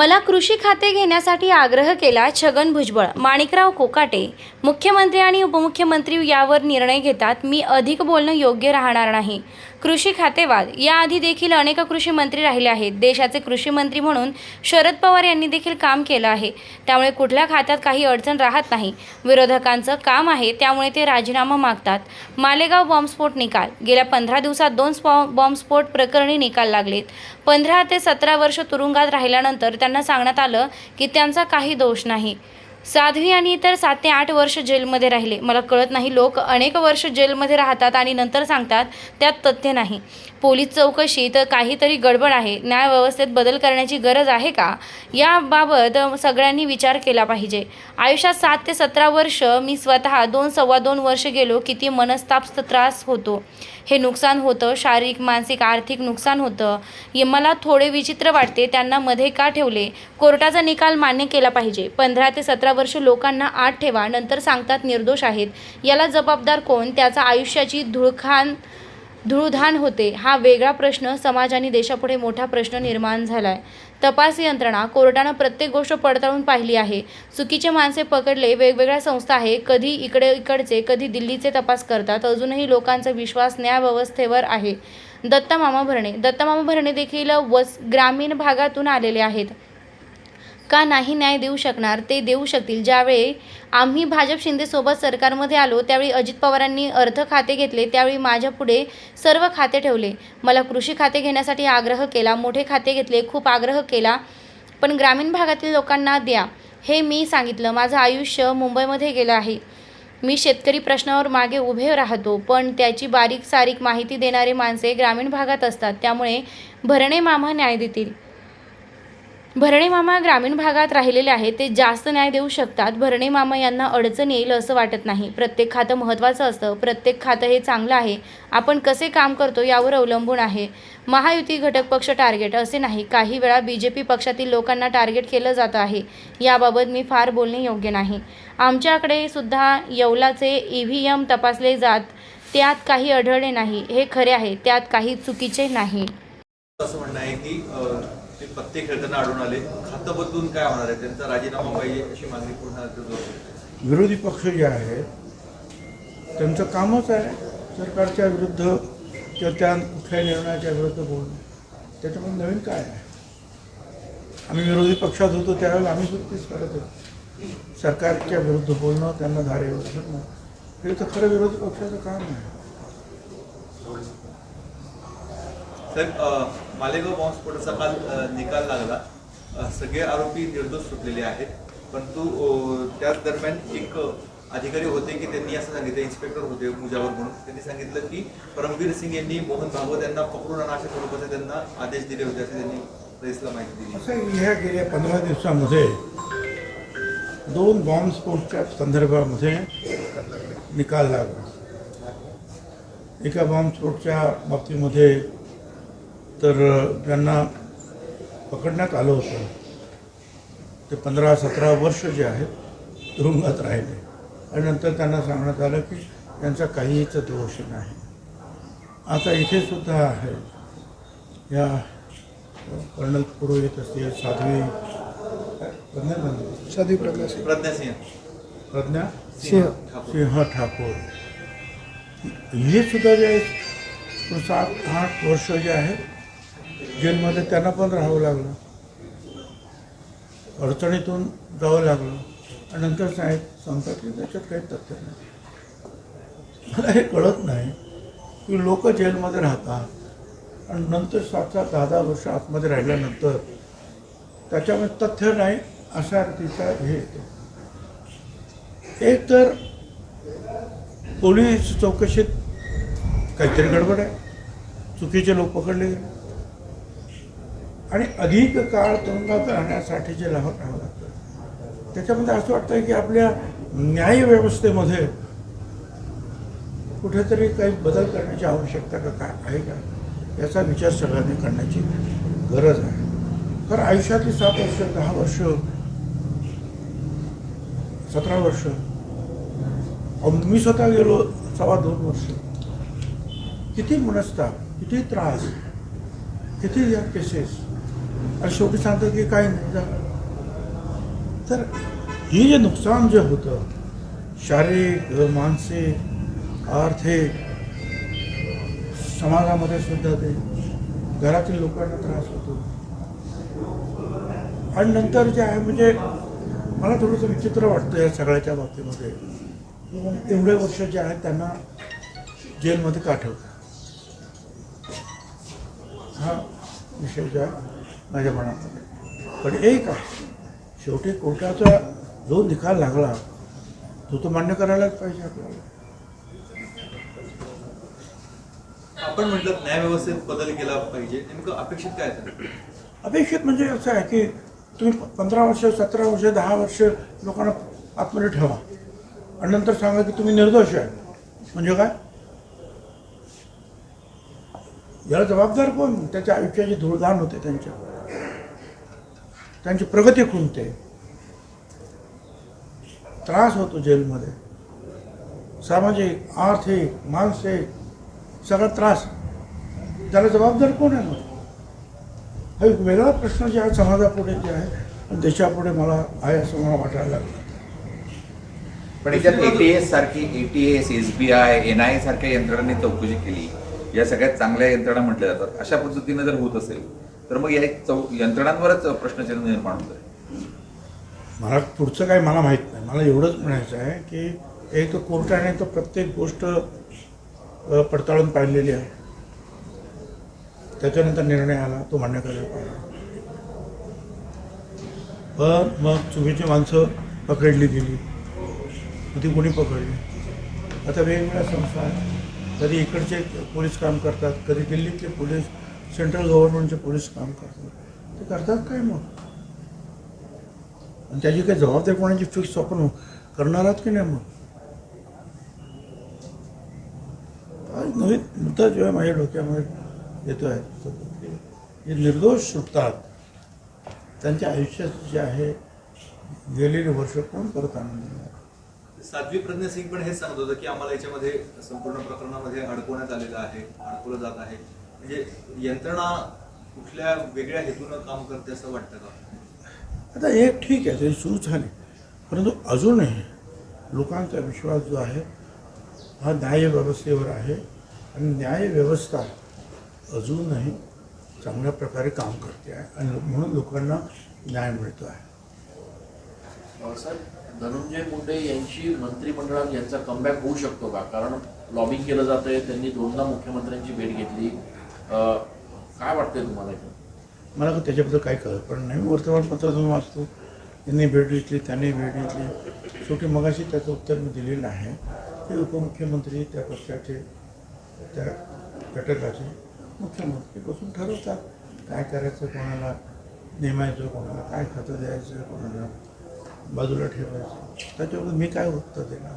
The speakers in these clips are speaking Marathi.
मला कृषी खाते घेण्यासाठी आग्रह केला छगन भुजबळ माणिकराव कोकाटे. मुख्यमंत्री आणि उपमुख्यमंत्री यावर निर्णय घेतात मी अधिक बोलणं योग्य राहणार नाही. कृषी खातेवाद. याआधी देखील अनेक कृषी मंत्री राहिले आहेत. देशाचे कृषी मंत्री म्हणून शरद पवार यांनी देखील काम केलं आहे. त्यामुळे कुठल्या खात्यात काही अडचण राहत नाही. विरोधकांचं काम आहे त्यामुळे ते राजीनामा मागतात. मालेगाव बॉम्बस्फोट निकाल. गेल्या पंधरा दिवसात दोन स्पॉ बॉम्बस्फोट प्रकरणी निकाल लागलेत. पंधरा ते सतरा वर्ष तुरुंगात राहिल्यानंतर त्यांना सांगण्यात आलं की त्यांचा काही दोष नाही. साध्वी आणि इतर सात ते आठ वर्ष जेलमध्ये राहिले. मला कळत नाही लोक अनेक वर्ष जेलमध्ये राहतात आणि नंतर सांगतात त्यात तथ्य नाही. पोलीस चौकशी तर काहीतरी गडबड आहे. न्यायव्यवस्थेत बदल करण्याची गरज आहे का? याबाबत सगळ्यांनी विचार केला पाहिजे. आयुष्यात सात ते सतरा वर्ष मी स्वतः दोन सव्वा दोन वर्ष गेलो किती मनस्ताप त्रास होतो. हे नुकसान होतं शारीरिक मानसिक आर्थिक नुकसान होतं. हे मला थोडे विचित्र वाटते त्यांना मध्ये का ठेवले? कोर्टाचा निकाल मान्य केला पाहिजे. पंधरा ते सतरा वर्ष लोकांना आत ठेवा नंतर सांगतात निर्दोष आहेत. याला जबाबदार कोण? त्याचा आयुष्याची धुळखान धूळधान होते. हा वेगळा प्रश्न समाज आणि देशापुढे मोठा प्रश्न निर्माण झाला आहे तपास यंत्रणा कोर्टानं प्रत्येक गोष्ट पडताळून पाहिली आहे. चुकीचे माणसे पकडले वेगवेगळ्या संस्था आहे कधी इकडे इकडचे कधी दिल्लीचे तपास करतात अजूनही लोकांचा विश्वास न्यायव्यवस्थेवर आहे. दत्ता मामा भरणे. दत्ता मामा भरणे देखील वस ग्रामीण भागातून आलेले आहेत. का नाही न्याय देऊ शकणार ते देऊ शकतील. ज्यावेळी आम्ही भाजप शिंदेसोबत सरकारमध्ये आलो त्यावेळी अजित पवारांनी अर्थ खाते घेतले त्यावेळी माझ्यापुढे सर्व खाते ठेवले. मला कृषी खाते घेण्यासाठी आग्रह केला मोठे खाते घेतले खूप आग्रह केला. पण ग्रामीण भागातील लोकांना द्या हे मी सांगितलं. माझं आयुष्य मुंबईमध्ये गेलं आहे. मी शेतकरी प्रश्नावर मागे उभे राहतो पण त्याची बारीक सारीक माहिती देणारे माणसे ग्रामीण भागात असतात. त्यामुळे भरणे मामा न्याय देतील. भरणे मामा ग्रामीण भागात राहिलेले आहेत ते जास्त न्याय देऊ शकतात. भरणे मामा यांना अडचण येईल असं वाटत नाही. प्रत्येक खातं महत्त्वाचं असतं. प्रत्येक खातं हे चांगलं आहे. आपण कसे काम करतो यावर अवलंबून आहे. महायुती घटक पक्ष टार्गेट असे नाही. काही वेळा बी जे पी पक्षातील लोकांना टार्गेट केलं जातं आहे. याबाबत मी फार बोलणे योग्य नाही. आमच्याकडे सुद्धा येवलाचे ई व्ही एम तपासले जात. त्यात काही आढळले नाही. हे खरे आहे. त्यात काही चुकीचे नाही. असं म्हणणं आहे की पत्ते खेळताना आढळून आले. खातं बदलून काय होणार आहे? त्यांचा राजीनामा पाहिजे अशी मागणी पूर्ण विरोधी पक्ष जे आहेत त्यांचं कामच आहे सरकारच्या विरुद्ध किंवा त्या कुठल्या निर्णयाच्या विरुद्ध बोलणं. त्याच्यामध्ये नवीन काय आहे? आम्ही विरोधी पक्षात होतो त्यावेळेला आम्ही सुद्धा करत होतो. सरकारच्या विरुद्ध बोलणं त्यांना धारेवर धरणं हे तर खरं विरोधी पक्षाचं काम आहे. तर मालेगाव बॉम्बस्फोटाचा काल निकाल लागला. सगळे आरोपी निर्दोष सुटलेले आहेत. परंतु त्याच दरम्यान एक अधिकारी होते की त्यांनी असं सांगितलं इन्स्पेक्टर होते मुजावर म्हणून. त्यांनी सांगितलं की परमवीर सिंग यांनी मोहन भागवत यांना पकडून आणा अशा स्वरूपाचे त्यांना आदेश दिले होते असे त्यांनी प्रेसला माहिती दिली. असं ह्या गेल्या पंधरा दिवसामध्ये दोन बॉम्बस्फोटच्या संदर्भामध्ये निकाल लागला. एका बॉम्बस्फोटच्या बाबतीमध्ये तर त्यांना पकडण्यात आलं होतं. ते पंधरा सतरा वर्ष जे आहेत तुरुंगात राहिले. आणि नंतर त्यांना सांगण्यात आलं की त्यांचा काहीच दोष नाही. आता इथे सुद्धा आहे. या कर्नल पुरोहित असतील साध्वी प्रज्ञा गांधी साधी प्रज्ञा सिंग प्रज्ञा सिंह. प्रज्ञा सिंह ठाकूर. सिंह ठाकूर. हे सुद्धा जे आहेत सात आठ वर्ष जे आहेत जेलमध्ये त्यांना पण राहावं लागलं. अडचणीतून जावं लागलं. आणि नंतर साहेब सांगतात की त्याच्यात काही तथ्य नाही. मला हे कळत नाही की लोक जेलमध्ये राहतात. आणि नंतर सात सात दहा दहा वर्ष आतमध्ये राहिल्यानंतर त्याच्यामध्ये तथ्य नाही अशा रीतीचा हे येतो. एक तर पोलीस चौकशीत काहीतरी गडबड आहे. चुकीचे लोक पकडले गेले. आणि अधिक काळ तुरुंगात राहण्यासाठी जे लाभ राहावं लागतं. त्याच्यामध्ये असं वाटतं की आपल्या न्यायव्यवस्थेमध्ये कुठेतरी काही बदल करण्याची आवश्यकता का काय आहे का? याचा विचार सगळ्यांनी करण्याची गरज आहे. तर आयुष्यातली सात वर्ष दहा वर्ष सतरा वर्ष मी स्वतः गेलो सव्वा दोन वर्ष. किती मनस्ताप किती त्रास किती या केसेस आणि शेवटी सांगतात की काही नाही झालं. तर हे जे नुकसान जे होतं शारीरिक मानसिक आर्थिक समाजामध्ये सुद्धा ते घरातील लोकांना त्रास होतो. आणि नंतर जे आहे म्हणजे मला थोडंसं विचित्र वाटतं या सगळ्याच्या बाबतीमध्ये. एवढे वर्ष जे आहेत त्यांना जेलमध्ये काठवतात हा विषय जो आहे माझ्या मनामध्ये. पण एक आहे शेवटी कोर्टाचा जो निकाल लागला तो तो मान्य करायलाच पाहिजे आपल्याला. आपण म्हटलं न्यायव्यवस्थेत बदल केला पाहिजे नेमकं अपेक्षित काय? अपेक्षित म्हणजे असं आहे की तुम्ही पंधरा वर्ष सतरा वर्ष दहा वर्ष लोकांना आतमध्ये ठेवा. आणि नंतर सांगा की तुम्ही निर्दोष आहे. म्हणजे काय? याला जबाबदार कोण? त्याच्या आयुष्याची धूळधाण होते त्यांच्या. त्यांची प्रगती खुंटते. त्रास होतो जेलमध्ये. सामाजिक आर्थिक मानसिक सगळा त्रास. त्याला जबाबदार कोण आहे मग? हा एक वेगळा प्रश्न जे आहे समाजापुढे जे आहे आणि देशापुढे मला आहे असं मला वाटायला लागलं. पण याच्यात एटीएस सारखी एटीएस आय एन आय सारख्या यंत्रणांनी चौकशी केली. या सगळ्यात चांगल्या यंत्रणा म्हटल्या जातात. अशा पद्धतीने जर होत असेल तर मग या चौ यंत्रणांवरच प्रश्नचिन्ह निर्माण होत आहे मला पुढचं काय मला माहीत नाही. मला एवढंच म्हणायचं आहे की एक तर कोर्टाने तर प्रत्येक गोष्ट पडताळून पाहिलेली आहे. त्याच्यानंतर निर्णय आला तो म्हणण्याकडे करायला पण मग चुकीची माणसं पकडली गेली. मग ती कोणी पकडली? आता वेगवेगळ्या संस्था आहेत. कधी इकडचे पोलीस काम करतात कधी दिल्लीतले पोलीस सेंट्रल गव्हर्नमेंटचे पोलीस काम करतात. ते करतात काय मग? आणि त्याची काही जबाबदारी कोणाची फिक्स आपण करणार आहात की नाही मग? आज नवीन मुद्दा जेव्हा माझ्या डोक्यामध्ये येतो आहे जे निर्दोष सुटतात. त्यांच्या आयुष्यात जे आहे गेलेली वर्ष कोण करत आणून साध्वी प्रज्ञा सिंग पण हेच सांगत होतं की आम्हाला याच्यामध्ये संपूर्ण प्रकरणामध्ये अडकवण्यात आलेलं आहे अडकवलं जात आहे. म्हणजे यंत्रणा कुठल्या वेगळ्या हेतूनं काम करते असं वाटतं का? आता हे ठीक आहे ते सुरू झाले. परंतु अजूनही लोकांचा विश्वास जो आहे हा न्यायव्यवस्थेवर आहे आणि न्यायव्यवस्था अजूनही चांगल्या प्रकारे काम करते आहे आणि म्हणून लोकांना न्याय मिळतो आहे. साहेब धनंजय मुंडे यांची मंत्रिमंडळात यांचा कमबॅक होऊ शकतो का? कारण लॉबिंग केलं जात आहे त्यांनी दोनदा मुख्यमंत्र्यांची भेट घेतली. काय वाटतंय तुम्हाला मला त्याच्याबद्दल काही कळत पण नाही. वर्तमानपत्रातून वाचतो. त्यांनी भेट घेतली त्यांनी भेट घेतली. शेवटी मगाशी त्याचं उत्तर मी दिलेलं आहे. ते उपमुख्यमंत्री त्या पक्षाचे त्या घटकाचे मुख्यमंत्री बसून ठरवतात. काय करायचं कोणाला? नेमायचं कोणाला? काय खातं द्यायचं कोणाला? बाजूला ठेवायचं. त्याच्याबद्दल मी काय उत्तर देणार?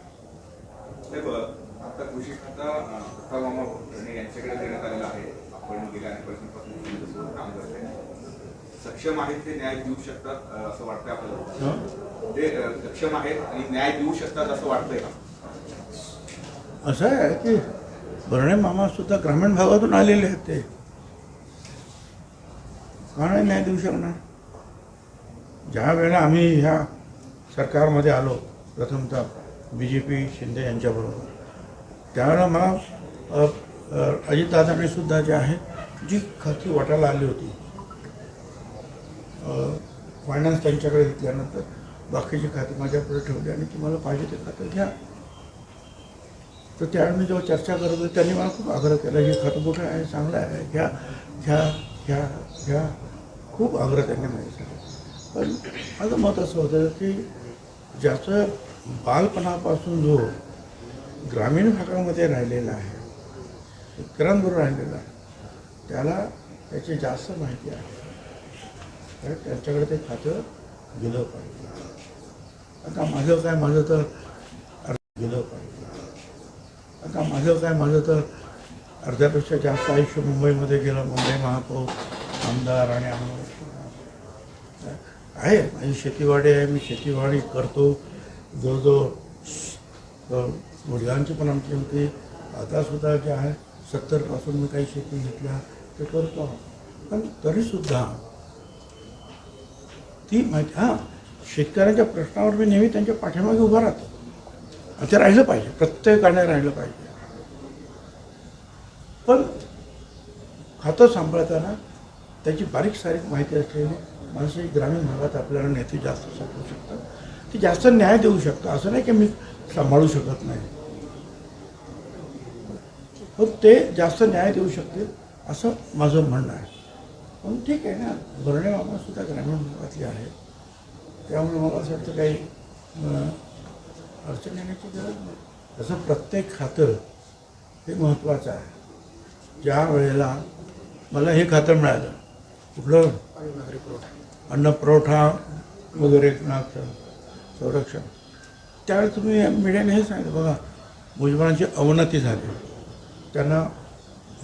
आता कृषी खाता मामा भोसले यांच्याकडे देण्यात आलेला आहे आपण गेल्या अनेक वर्षांपासून त्यांच्यासोबत काम करतोय सक्षम आहेत ते न्याय देऊ शकतात असं वाटतंय आपल्याला? ते सक्षम आहेत आणि न्याय देऊ शकतात असं वाटतंय का? असं आहे की बर्णे मामा सुद्धा ग्रामीण भागातून आलेले आहेत ते. का नाही न्याय देऊ शकणार? ज्या वेळेला आम्ही ह्या सरकारमध्ये आलो प्रथमतः बी जे पी शिंदे यांच्याबरोबर त्यावेळेला मला अजितदादांनी सुद्धा जे आहे जी खाती वाटायला आली होती फायनान्स त्यांच्याकडे घेतल्यानंतर बाकीचे खाते माझ्याकडे ठेवली आणि तुम्हाला पाहिजे ते खातं घ्या. तर त्यावेळी मी जेव्हा चर्चा करत होतो त्यांनी मला खूप आग्रह केला हे खातं मोठं आहे? चांगलं आहे? घ्या घ्या घ्या घ्या. खूप आग्रह त्यांनी माझ्यासाठी. पण माझं मत असं होतं की ज्याचं बालपणापासून जो ग्रामीण भागामध्ये राहिलेला आहे शेतकऱ्यांबरोबर राहिलेला आहे त्याला त्याची जास्त माहिती आहे. तर त्यांच्याकडे ते खातं गेलं पाहिजे. आता माझं काय माझं तर अर्ध गेलं पाहिजे. आता माझं काय माझं तर अर्ध्यापेक्षा जास्त आयुष्य मुंबईमध्ये गेलं मुंबई महापौर आमदार आणि आमदार. आहे माझी शेतीवाडी आहे मी शेतीवाडी करतो. जवळजवळ मुलगांची पण आमची होती. आतासुद्धा जे आहे सत्तरपासून मी काही शेती घेतल्या ते करतो. पण तरीसुद्धा ती माहिती हां शेतकऱ्यांच्या प्रश्नावर मी नेहमी त्यांच्या पाठीमागे उभा राहतो. ते राहिलं पाहिजे प्रत्येकाने राहिलं पाहिजे. पण खातं सांभाळताना त्याची बारीक सारीक माहिती असल्याने माणसं ग्रामीण भागात आपल्याला नेते जास्त सांगू शकतात. ते जास्त न्याय देऊ शकतात. असं नाही की मी सांभाळू शकत नाही. पण ते जास्त न्याय देऊ शकतील असं माझं म्हणणं आहे. पण ठीक आहे ना. धोरणे मामा सुद्धा ग्रामीण भागातली आहेत. त्यामुळे मला असं वाटतं काही अडचण येण्याची गरज नाही. तसं प्रत्येक खातं हे महत्त्वाचं आहे. ज्या वेळेला मला हे खातं मिळालं कुठलं? अन्न पुरवठा वगैरे संरक्षण. त्यावेळेस तुम्ही मीडियाने हे सांगितलं बघा भुजबळांची अवनती झाली. त्यांना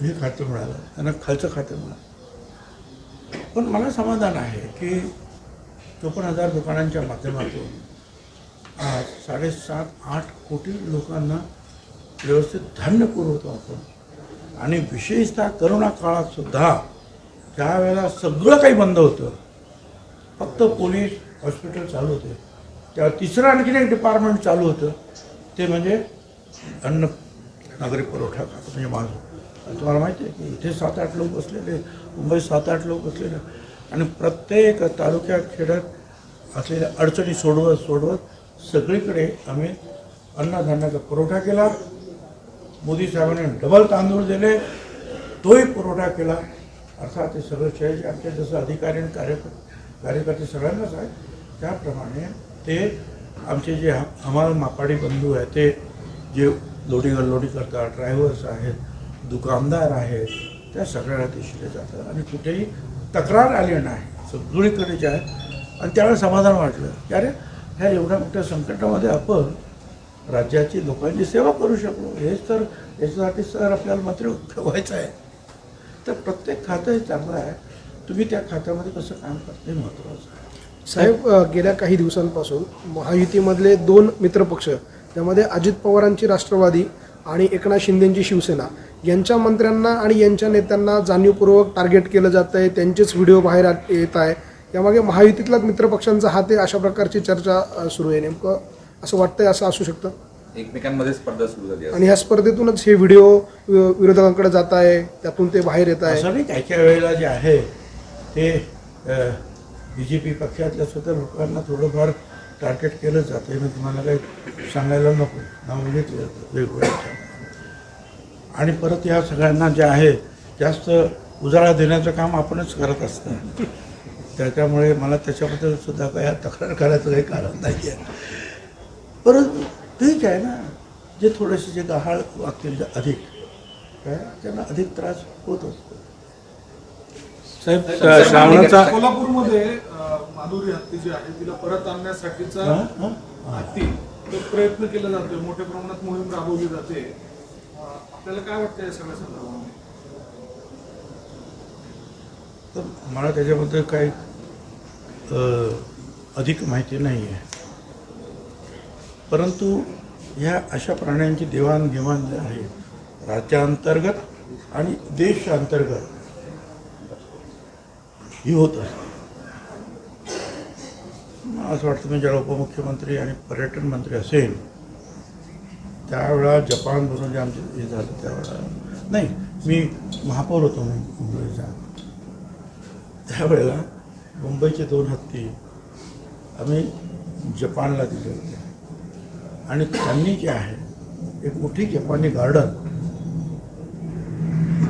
हे खातं मिळालं त्यांना खालचं खातं मिळालं. पण मला समाधान आहे की चोपन्न हजार दुकानांच्या माध्यमातून आज साडेसात आठ कोटी लोकांना व्यवस्थित धान्य पुरवतो आपण. आणि विशेषतः करोना काळातसुद्धा ज्यावेळेला सगळं काही बंद होतं. फक्त पोलीस हॉस्पिटल चालू होते. त्या तिसरं आणखीन एक डिपार्टमेंट चालू होतं. ते म्हणजे अन्न नागरी पुरवठा खातं म्हणजे माझं. तुम्हाला माहिती आहे की इथे सात आठ लोक बसलेले मुंबईत सात आठ लोक बसलेले. आणि प्रत्येक तालुक्यात खेड्यात असलेल्या अडचणी सोडवत सोडवत सगळीकडे आम्ही अन्नधान्याचा पुरवठा केला. मोदी साहेबांनी डबल तांदूळ दिले. तोही पुरवठा केला. अर्थात ते सगळं श्रेय आमचे जसं अधिकारी आणि कार्यकर्ते कार्यकर्ते सगळ्यांनाच आहे. त्याप्रमाणे ते आमचे जे हम- हमाल मापाडी बंधू आहेत ते जे लोडिंग अनलोडिंग करतात ड्रायव्हर्स आहेत दुकानदार आहेत त्या सगळ्यांना ते शिले जातात. आणि कुठेही तक्रार आली नाही. सगळीकडे जे आहे आणि त्यावेळेस समाधान वाटलं. की अरे ह्या एवढ्या मोठ्या संकटामध्ये आपण राज्याची लोकांची सेवा करू शकलो. हेच तर याच्यासाठी सर आपल्याला मात्र व्हायचं आहे. तर प्रत्येक खातं हे चांगलं आहे. तुम्ही त्या खात्यामध्ये कसं काम करता हे महत्त्वाचं आहे. साहेब गेल्या काही दिवसांपासून महायुतीमधले दोन मित्रपक्ष त्यामध्ये अजित पवारांची राष्ट्रवादी आणि एकनाथ शिंदेंची शिवसेना. यांच्या मंत्र्यांना आणि यांच्या नेत्यांना जाणीवपूर्वक टार्गेट केलं जात आहे. त्यांचेच व्हिडिओ बाहेर येत आहे. यामागे महायुतीतलाच मित्रपक्षांचा हात आहे. अशा प्रकारची चर्चा सुरू आहे नेमकं. असं वाटतंय असं असू शकतं. एकमेकांमध्ये स्पर्धा सुरू झाली आहे. आणि ह्या स्पर्धेतूनच हे व्हिडिओ विरोधकांकडे जात आहे. त्यातून ते बाहेर येत आहे. असं नाही काही काही वेळेला जे आहे ते बी जे पी पक्षातल्या सुद्धा लोकांना थोडंफार टार्गेट केलं जातं मी तुम्हाला काही सांगायला नको. नाव घेतलं जातं वेगवेगळ्या आणि परत या सगळ्यांना जे आहे जास्त उजाळा देण्याचं काम आपणच करत असतं. त्याच्यामुळे मला त्याच्याबद्दल सुद्धा काही तक्रार करायचं काही कारण नाही आहे परंतु ठीक आहे ना जे थोडेसे जे गहाळ वागतील अधिक काय त्यांना अधिक त्रास होत असतो. साहेब श्रावणाचा कोल्हापूरमध्ये माधुरी हत्ती जी आहे तिला परत आणण्यासाठीचा हत्ती. तो प्रयत्न केला जातोय. मोठ्या प्रमाणात मोहीम राबवली जाते. आपल्याला काय वाटतं या सगळ्या संदर्भामध्ये? तर मला त्याच्याबद्दल काही अधिक माहिती नाही आहे परंतु ह्या अशा प्राण्यांची देवाणघेवाण जी आहे राज्यांतर्गत आणि देशांतर्गत ही होत असते मला असं वाटतं मी ज्याला उपमुख्यमंत्री आणि पर्यटन मंत्री असेल त्यावेळा जपानमधून जे आमचे हे झालं त्यावेळा नाही मी महापौर होतो मी मुंबईचा त्यावेळेला मुंबईचे दोन हत्ती आम्ही जपानला दिले होते. आणि त्यांनी जे आहे एक मोठी जपानी गार्डन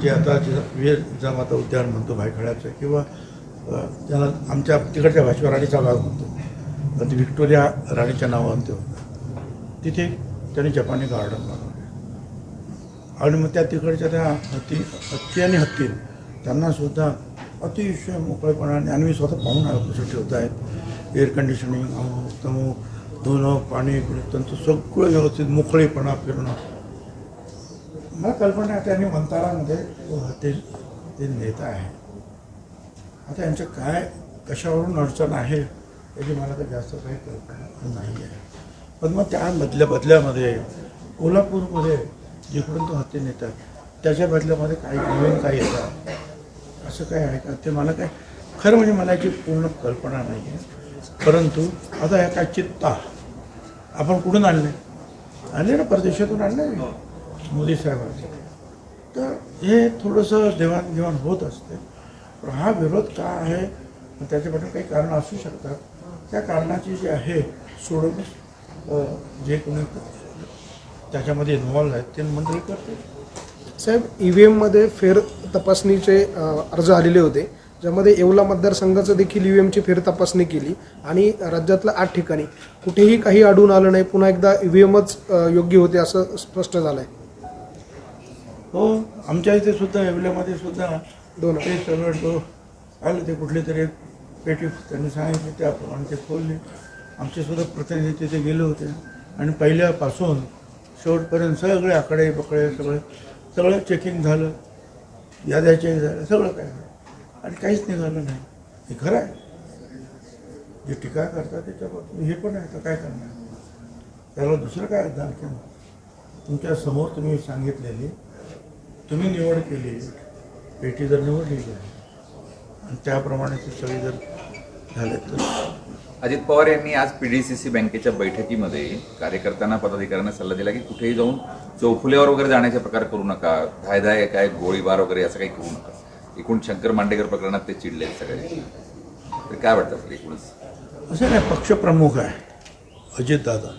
जे आता जे वीर जामाता उद्यान म्हणतो भायखळ्याचं किंवा त्याला आमच्या तिकडच्या भाषेवर राणीचा भाग म्हणतो. आणि व्हिक्टोरिया राणीच्या नावानं ते होतं तिथे त्यांनी जपानी गार्डन बनवले आणि मग त्या तिकडच्या त्या हत्ती हत्ती आणि हत्ती त्यांना सुद्धा अतिशय मोकळेपणाने आणि मी स्वतः पाहून आलो ठेवत आहेत. एअर कंडिशनिंग अमुक तमुक धुणं पाणी त्यांचं सगळं व्यवस्थित मोकळेपणा फिरणं. मला कल्पना त्यांनी मंतारामध्ये हत्ती ते नेता आहे. आता यांचं काय कशावरून अडचण आहे याची मला काही जास्त काही कल्पना नाही आहे पण मग त्या बदल्या बदल्यामध्ये कोल्हापूरमध्ये जिकडून तो हत्ती नेतात त्याच्या बदल्यामध्ये काही नवीन काही येतात असं काय आहे का? ते मला काय खरं म्हणजे मला याची पूर्ण कल्पना नाही आहे परंतु आता या काय चित्ता आपण कुठून आणले आणले ना परदेशातून आणले मोदी साहेबांनी. तर हे थोडंसं देवाणघेवाण होत असते. हा विरोध का आहे? त्याच्या पाठीमागे काही कारणं असू शकतात. त्या कारणाची जी आहे सोडून जे कोणी त्याच्यामध्ये इन्व्हॉल्व आहेत ते मंत्री करते साहेब ई व्ही एममध्ये फेर तपासणीचे अर्ज आलेले होते. ज्यामध्ये येवला मतदारसंघाचं देखील ई व्ही एमची फेर तपासणी केली आणि राज्यातल्या आठ ठिकाणी कुठेही काही आढळून आलं नाही पुन्हा एकदा ई व्ही एमच योग्य होते असं स्पष्ट झालं आहे हो आमच्या इथे सुद्धा येवल्यामध्ये सुद्धा दोन ते सगळं तो आलं ते कुठले तरी एक पेटी त्यांनी सांगितली त्याप्रमाणे ते खोलले. आमचेसुद्धा प्रतिनिधी तिथे गेले होते. आणि पहिल्यापासून शेवटपर्यंत सगळे आकडे बकडे सगळे सगळं चेकिंग झालं. याद्या चेक झालं सगळं काय झालं. आणि काहीच निघालं नाही. हे खरं आहे. जे टीका करतात त्याच्याबद्दल हे पण आहे. तर काय करणार? त्याला दुसरं काय आहे तुमच्यासमोर तुम्ही सांगितलेली तुम्ही निवड केली पेटी जर निवडलेली आहे आणि त्याप्रमाणे ते सगळे जर झाले तर. अजित पवार यांनी आज पीडीसीसी बँकेच्या बैठकीमध्ये कार्यकर्त्यांना पदाधिकाऱ्यांना सल्ला दिला की कुठेही जाऊन चौफुल्यावर वगैरे जाण्याचे प्रकार करू नका. धायधाय काय गोळीबार वगैरे असं काही करू नका. एकूण शंकर मांडेकर प्रकरणात ते चिडले सगळे तर काय वाटतं आपलं एकूणच? असं नाही पक्षप्रमुख आहे. अजितदादा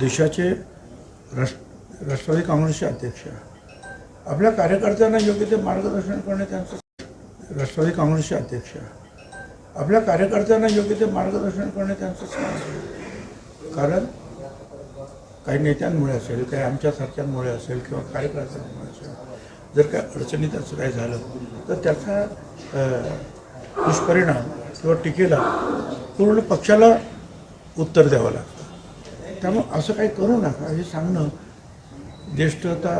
देशाचे राष्ट्र राष्ट्रवादी काँग्रेसचे अध्यक्ष आहे. आपल्या कार्यकर्त्यांना योग्य ते मार्गदर्शन करणे त्यांचं राष्ट्रवादी काँग्रेसचे अध्यक्ष आपल्या कार्यकर्त्यांना योग्य ते मार्गदर्शन करणे त्यांचं कारण काही नेत्यांमुळे असेल काही आमच्यासारख्यांमुळे असेल किंवा कार्यकर्त्यांमुळे असेल जर काय अडचणीत असं काही झालं तर त्याचा दुष्परिणाम किंवा टीकेला पूर्ण पक्षाला उत्तर द्यावं लागतं. त्यामुळं असं काही करू नका हे सांगणं ज्येष्ठता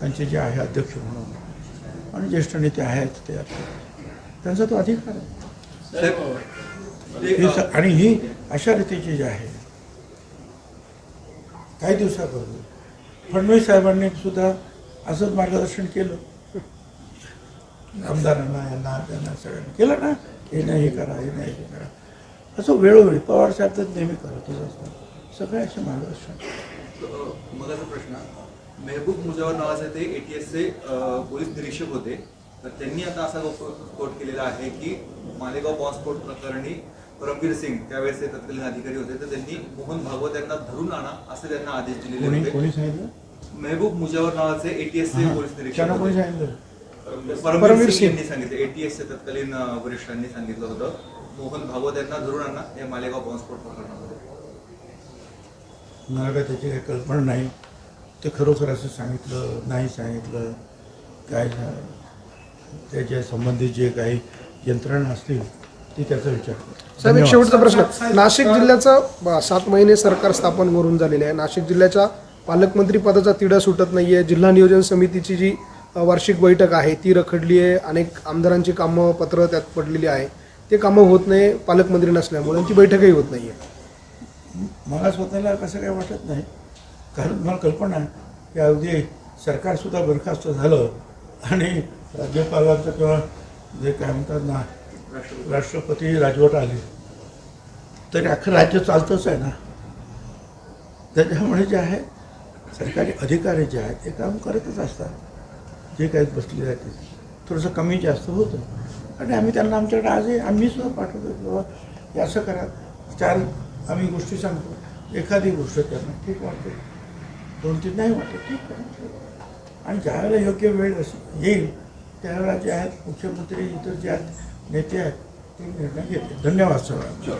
त्यांचे जे आहे अध्यक्ष म्हणून. आणि ज्येष्ठ नेते आहेत ते. त्यांचा तो अधिकार आहे. ही आणि ही अशा रीतीची जी आहे काही दिवसापूर्वी फडणवीस साहेबांनी सुद्धा असंच मार्गदर्शन केलं. आमदारांना यांना त्यांना सगळ्यांना केलं ना हे नाही हे करा हे नाही हे करा. असं वेळोवेळी पवार साहेब तर नेहमी करतच असतात सगळे असे मार्गदर्शन. मगाचा प्रश्न मेहबूब मुजावर नावाचे ते एटीएसचे पोलीस निरीक्षक होते. तर त्यांनी आता असा कोट केलेला आहे की मालेगाव बॉम्बस्फोट प्रकरणी परमवीर सिंग त्यावेळेस ते तत्कालीन अधिकारी होते. तर त्यांनी मोहन भागवत यांना धरून आणा असे त्यांना आदेश दिलेले होते. मेहबूब मुजावर नावाचे एटीएसचे पोलीस निरीक्षक होते. परमवीर सिंग. यांनी सांगितलं. एटीएसचे तत्कालीन वरिष्ठांनी सांगितलं होतं. मोहन भागवत यांना धरून आणा. या मालेगाव बॉम्बस्फोट प्रकरणामध्ये. मला काय त्याची काही कल्पना नाही. ते खरोखर असं सांगितलं नाही सांगितलं काय त्याच्या संबंधित जे काही यंत्रणा असतील ती त्याचा विचार. साहेब एक. शेवटचा प्रश्न. नाशिक जिल्ह्याचं सात महिने सरकार स्थापन करून झालेले आहे. नाशिक जिल्ह्याच्या पालकमंत्री पदाचा तिढा सुटत नाहीये. जिल्हा नियोजन समितीची जी वार्षिक बैठक आहे ती रखडली आहे. अनेक आमदारांची कामं पत्र त्यात पडलेली आहे. ते कामं होत नाही पालकमंत्री नसल्यामुळे. ती बैठकही होत नाहीये. मला स्वतःला कसं काही वाटत नाही. कारण तुम्हाला कल्पना आहे की अगदी सरकारसुद्धा बरखास्त झालं आणि राज्यपालांचं किंवा जे काय म्हणतात ना राष्ट्रपती राजवट आली. तरी अख्खं राज्य चालतंच आहे ना. त्याच्यामुळे जे आहे सरकारी अधिकारी जे आहेत ते काम करतच असतात. जे काही बसले आहेत ते. थोडंसं कमी जास्त होतं. आणि आम्ही त्यांना आमच्याकडे आजही आम्ही सुद्धा पाठवतो किंवा बाबा हे असं करा. चार आम्ही गोष्टी सांगतो. एखादी गोष्ट त्यांना ठीक वाटते. दोन तीन नाही वाटत ठीक आहे. आणि ज्यावेळेला योग्य वेळ येईल. त्यावेळेला जे आहेत मुख्यमंत्री इतर जे आहेत नेते आहेत ते निर्णय घेते धन्यवाद सगळ्यांना.